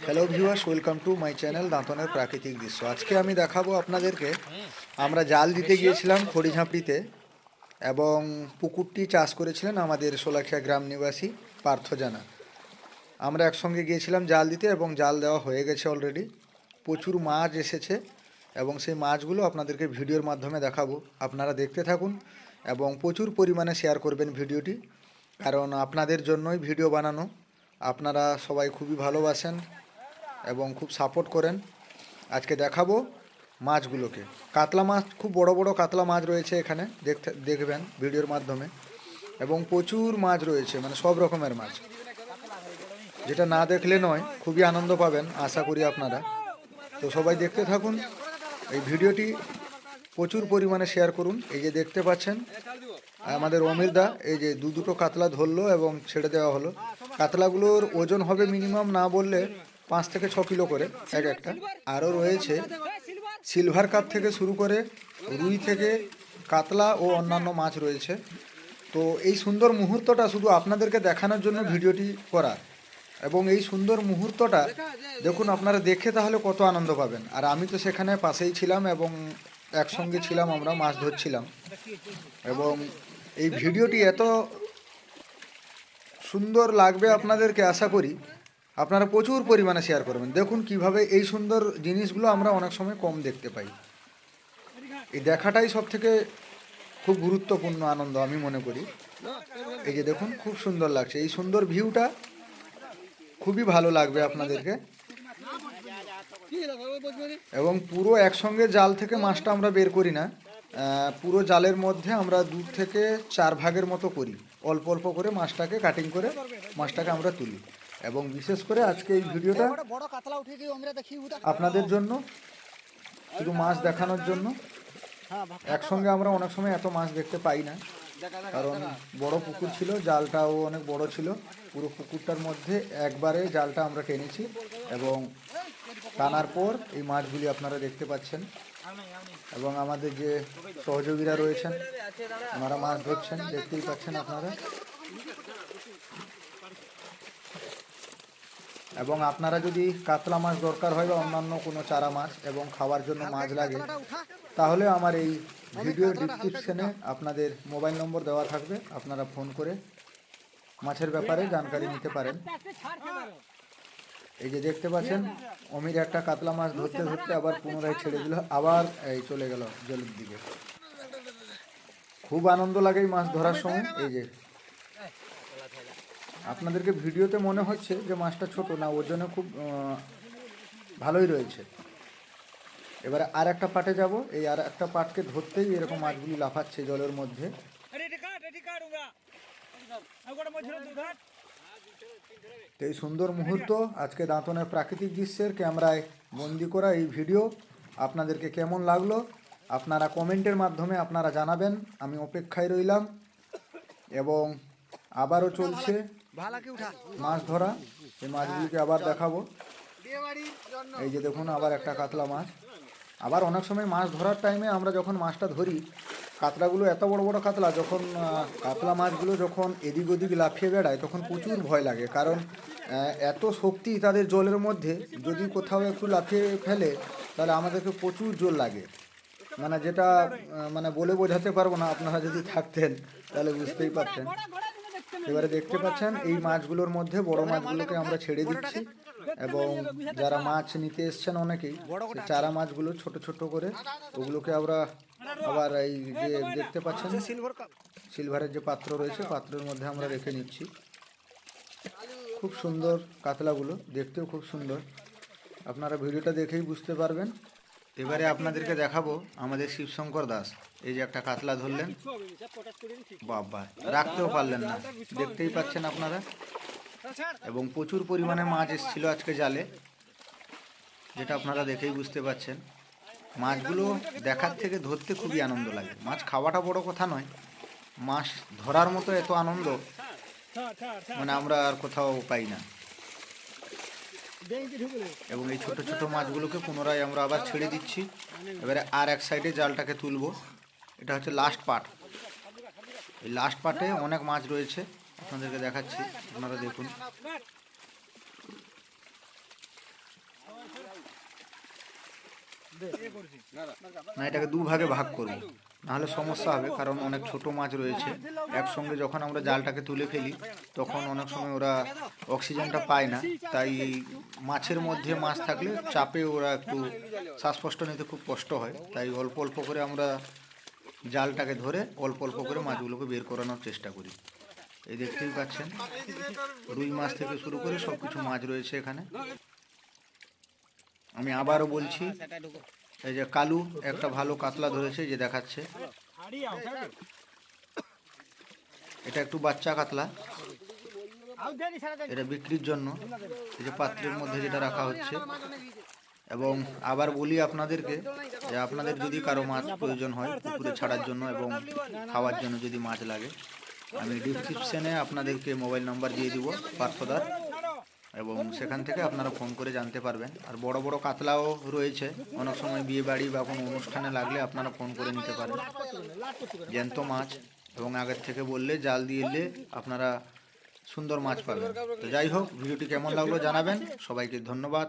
Hello viewers welcome to my channel দাঁতনের প্রাকৃতিক দৃশ্য আজকে আমি দেখাবো আপনাদেরকে আমরা জাল দিতে গিয়েছিলাম খড়িঝাঁপড়িতে এবং পুকুরটি চাষ করেছিলেন আমাদের সোলাখিয়া গ্রাম নিবাসী পার্থ জানা আমরা একসঙ্গে গিয়েছিলাম জাল দিতে এবং জাল দেওয়া হয়ে গেছে অলরেডি প্রচুর মাছ এসেছে এবং সেই মাছগুলো আপনাদেরকে ভিডিওর মাধ্যমে দেখাবো আপনারা দেখতে থাকুন এবং প্রচুর পরিমাণে শেয়ার করবেন ভিডিওটি কারণ আপনাদের জন্যই ভিডিও বানানো আপনারা সবাই খুবই ভালোবাসেন এবং খুব সাপোর্ট করেন। আজকে দেখাবো মাছগুলোকে। কাতলা মাছ, খুব বড় বড় কাতলা মাছ রয়েছে এখানে, দেখতে, দেখবেন ভিডিওর মাধ্যমে। এবং প্রচুর মাছ রয়েছে মানে সব রকমের মাছ। যেটা না দেখলে নয়, খুবই আনন্দ পাবেন, আশা করি আপনারা। তো সবাই দেখতে থাকুন, এই ভিডিওটি প্রচুর পরিমাণে শেয়ার করুন। এই যে দেখতে পাচ্ছেন, আমাদের অমির দা, এই যে দু দুটো কাতলা ধরলো এবং ছেড়ে দেওয়া হলো। কাতলাগুলোর ওজন হবে মিনিমাম না বললে পাঁচ থেকে ছ কিলো করে, এক একটা। আরও রয়েছে সিলভার কাপ থেকে শুরু করে রুই থেকে কাতলা ও অন্যান্য মাছ রয়েছে। তো এই সুন্দর মুহূর্তটা শুধু আপনাদেরকে দেখানোর জন্য ভিডিওটি করা। এবং এই সুন্দর মুহূর্তটা দেখুন, আপনারা দেখে তাহলে কত আনন্দ পাবেন। আর আমি তো সেখানে পাশেই ছিলাম এবং একসঙ্গে ছিলাম আমরা মাছ ধরছিলাম। এবং এই ভিডিওটি এত সুন্দর লাগবে আপনাদেরকে, আশা করি। আপনারা প্রচুর পরিমাণে শেয়ার করবেন। দেখুন কীভাবে এই সুন্দর জিনিসগুলো আমরা অনেক সময় কম দেখতে পাই। এই দেখাটাই সব থেকে খুব গুরুত্বপূর্ণ আনন্দ আমি মনে করি। এই যে দেখুন, খুব সুন্দর লাগছে। এই সুন্দর ভিউটা খুবই ভালো লাগবে আপনাদেরকে। এবং পুরো একসঙ্গে জাল থেকে মাছটা আমরা বের করি না। পুরো জালের মধ্যে আমরা দু থেকে চার ভাগের মতো করি। অল্প অল্প করে মাছটাকে কাটিং করে মাছটাকে আমরা তুলি। এবং বিশেষ করে আজকে এই ভিডিওটা আপনাদের জন্য শুধু মাছ দেখানোর জন্য। হ্যাঁ একসঙ্গে আমরা অনেক সময় এত মাছ দেখতে পাই না। কারণ বড় পুকুর ছিল জালটাও অনেক বড় ছিল। পুরো পুকুরটার মধ্যে একবারে জালটা আমরা টেনেছি এবং টানার পর এই মাছগুলি আপনারা দেখতে পাচ্ছেন। এবং আমাদের যে সহযোগীরা রয়েছেন ওনারা মাছ ধরছেন দেখতেই পাচ্ছেন আপনারা। এবং আপনারা যদি কাতলা মাছ দরকার হয় বা অন্যান্য কোনো চারা মাছ এবং খাওয়ার জন্য মাছ লাগে তাহলে আমার এই ভিডিও ডিসক্রিপশনে আপনাদের মোবাইল নম্বর দেওয়া থাকবে। আপনারা ফোন করে মাছের ব্যাপারে জানকারি নিতে পারেন। এই যে দেখতে পাচ্ছেন অমির একটা কাতলা মাছ ধরতে ধরতে আবার পুনরায় ছেড়ে দিল আবার এই চলে গেল জলের দিকে। খুব আনন্দ লাগে এই মাছ ধরার সময়। এই যে। আপনাদেরকে ভিডিওতে মনে হচ্ছে যে মাছটা ছোট না ওজনে খুব ভালোই রয়েছে। এবারে আর একটা পাটে যাব। এই আর একটা পাটকে ধরতেই এরকম মাছগুলি লাফাচ্ছে জলের মধ্যে। তো এই সুন্দর মুহূর্ত আজকে দাঁতনের প্রাকৃতিক দৃশ্যের ক্যামেরায় বন্দি করা এই ভিডিও। আপনাদেরকে কেমন লাগল? আপনারা কমেন্টের মাধ্যমে আপনারা জানাবেন। আমি অপেক্ষায় রইলাম এবং আবারও চলছে মাছ ধরা, এই মাছগুলিকে আবার দেখাবো। এই যে দেখুন, আবার একটা কাতলা মাছ। আবার অনেক সময় মাছ ধরার টাইমে আমরা যখন মাছটা ধরি, কাতলাগুলো এত বড় বড় কাতলা, যখন কাতলা মাছগুলো যখন এদিক ওদিক লাফিয়ে বেড়ায়, তখন প্রচুর ভয় লাগে। কারণ এত শক্তি তাদের জলের মধ্যে, যদি কোথাও একটু লাফিয়ে ফেলে, তাহলে আমাদেরকে প্রচুর জোর লাগে। মানে যেটা মানে বলে বোঝাতে পারব না, আপনারা যদি থাকতেন, তাহলে বুঝতেই পারতেন। এবারে দেখতে পাচ্ছেন, এই মাছগুলোর মধ্যে বড় মাছগুলোকে আমরা ছেড়ে দিচ্ছি। এবং যারা মাছ নিতে এসছেন অনেকেই চারা মাছগুলো ছোট ছোট করে ওগুলোকে আমরা আবার এই যে দেখতে পাচ্ছেন সিলভার সিলভারের যে পাত্র রয়েছে, পাত্রের মধ্যে আমরা রেখে নিচ্ছি। খুব সুন্দর কাতলাগুলো, দেখতেও খুব সুন্দর। আপনারা ভিডিওটা দেখেই বুঝতে পারবেন। এবারে আপনাদেরকে দেখাবো আমাদের শিবশঙ্কর দাস। এই যে একটা কাতলা ধরলেন। বাবা, রাখতেও পারলেন না। দেখতেই পাচ্ছেন আপনারা? এবং প্রচুর পরিমাণে মাছ এসেছিল আজকে জালে, যেটা আপনারা দেখেই বুঝতে পাচ্ছেন। মাছগুলো দেখার থেকে ধরতে খুবই আনন্দ লাগে। মাছ খাওয়াটা বড় কথা নয়। মাছ ধরার মতো এত আনন্দ মানে আমরা আর কোথাও পাই না। এবং এই ছোট ছোট মাছগুলোকে পুনরায় আমরা আবার ছেড়ে দিচ্ছি। এবারে আর এক সাইডে জালটাকে তুলব। এটা হচ্ছে লাস্ট পার্ট এই লাস্ট পার্টে অনেক মাছ রয়েছে। আপনাদেরকে দেখাচ্ছি আপনারা দেখুন। না এটাকে দুভাগে ভাগ করব। নাহলে সমস্যা হবে, কারণ অনেক ছোট মাছ রয়েছে। একসঙ্গে যখন আমরা জালটাকে তুলে ফেলি, তখন অনেক সময় ওরা অক্সিজেনটা পায় না। তাই মাছের মধ্যে মাছ থাকলে চাপে ওরা একটু শ্বাসকষ্ট নিতে খুব কষ্ট হয়। তাই অল্প অল্প করে আমরা জালটাকে ধরে অল্প অল্প করে মাছগুলোকে বের করানোর চেষ্টা করি। এই দেখতেই পাচ্ছেন, রুই মাছ থেকে শুরু করে সব কিছু মাছ রয়েছে এখানে। আমি আবারও বলছি এই যে কালু একটা ভালো কাতলা ধরেছে, যে দেখাচ্ছে। এটা একটু বাচ্চা কাতলা। এটা বিক্রির জন্য। এই যে পাত্রের মধ্যে যেটা রাখা হচ্ছে। এবং আবার বলি আপনাদেরকে যে আপনাদের যদি কারও মাছ প্রয়োজন হয় পুকুরে ছাড়ার জন্য এবং খাওয়ার জন্য যদি মাছ লাগে, আমি ডিসক্রিপশনে আপনাদেরকে মোবাইল নাম্বার দিয়ে দিব, পার্থদার। এবং সেখান থেকে আপনারা ফোন করে জানতে পারবেন। আর বড় বড় কাতলাও রয়েছে। অনেক সময় বিয়ে বাড়ি বা কোনো অনুষ্ঠানে লাগলে আপনারা ফোন করে নিতে পারেন। জ্যান্ত মাছ এবং আগের থেকে বললে জাল দিয়ে এলে আপনারা সুন্দর মাছ পাবেন। তো যাই হোক, ভিডিওটি কেমন লাগল জানাবেন। সবাইকে ধন্যবাদ।